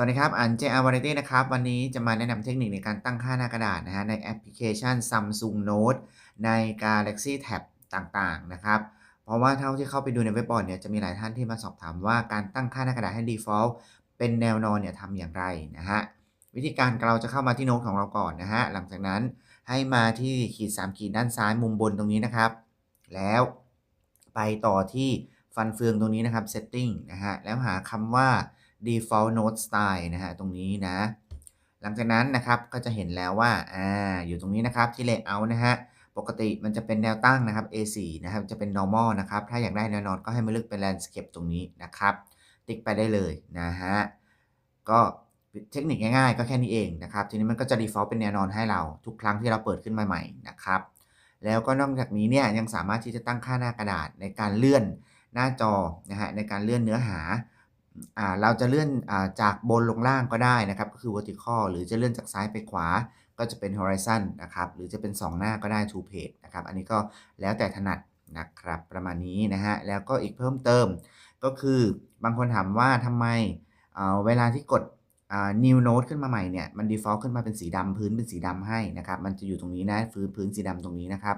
สวัสดีครับอัน JR Variety นะครับ วันนี้จะมาแนะนำเทคนิคในการตั้งค่าหน้ากระดาษนะฮะในแอปพลิเคชัน Samsung Note ใน Galaxy Tab ต่างๆ นะครับ เพราะว่าเท่าที่เข้าไปดูในเว็บบอร์ดเนี่ยจะมีหลายท่านที่มาสอบถามว่าการตั้งค่าหน้ากระดาษให้ Default เป็นแนวนอนเนี่ยทำอย่างไรนะฮะ วิธีการเราจะเข้ามาที่โน้ตของเราก่อนนะฮะ หลังจากนั้นให้มาที่ขีด 3 ขีดด้านซ้ายมุมบนตรงนี้นะครับ แล้วไปต่อที่ฟันเฟืองตรงนี้นะครับ Setting นะฮะแล้วหาคำว่า default note style นะฮะตรงนี้นะ หลังจากนั้นนะครับก็จะเห็นแล้วว่าอ่าอยู่ตรงนี้นะครับที่ layout นะฮะปกติมันจะเป็นแนวตั้งนะครับ A4 นะครับจะเป็น normal นะครับ ถ้าอยากได้แนวนอนก็ให้มาเลือกเป็น landscape ตรงนี้นะครับ ติ๊กไปได้เลยนะฮะก็เทคนิคง่ายๆ ก็แค่นี้เองนะครับ ทีนี้มันก็จะ default เป็นแนวนอนให้เราทุกครั้งที่เราเปิดขึ้นมาใหม่นะครับ แล้วก็นอกจากนี้เนี่ยยังสามารถที่จะตั้งค่าหน้ากระดาษในการเลื่อนหน้าจอนะฮะในการเลื่อนเนื้อหาอ่า เราจะเลื่อนอาจากบนลงล่างก็ได้นะครับ ก็คือ vertical หรือจะเลื่อนจากซ้ายไปขวา ก็จะเป็น horizon นะครับ หรือจะเป็น 2 หน้าก็ได้ two page นะครับ อันนี้ก็แล้วแต่ถนัดนะครับ ประมาณนี้นะฮะ แล้วก็อีกเพิ่มเติม ก็คือบางคนถามว่าทำไมอ่าเวลาที่กด new note ขึ้นมาใหม่เนี่ย มัน default ขึ้นมาเป็นสีดำพื้นเป็นสีดำให้นะครับ มันจะอยู่ตรงนี้นะพื้นพื้นสีดำตรงนี้นะครับ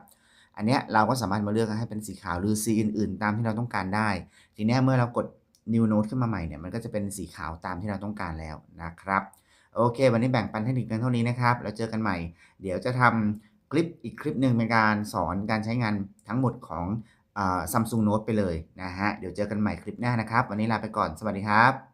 อันเนี้ยเราก็สามารถมาเลือกให้เป็นสีขาวหรือสีอื่น ๆ ตามที่เราต้องการได้ ทีนี้เมื่อเรากด new note ขึ้นมาใหม่เนี่ยมันก็จะเป็นสีขาวตามที่เราต้องการแล้วนะครับโอเค วันนี้แบ่งปันเทคนิคเพียงเท่านี้นะครับแล้วเจอกันใหม่ เดี๋ยวจะทำคลิปอีกคลิปหนึ่งเป็นการสอนการใช้งานทั้งหมดของซัมซุงโน้ตไปเลยนะฮะ เดี๋ยวเจอกันใหม่คลิปหน้านะครับ วันนี้ลาไปก่อน สวัสดีครับ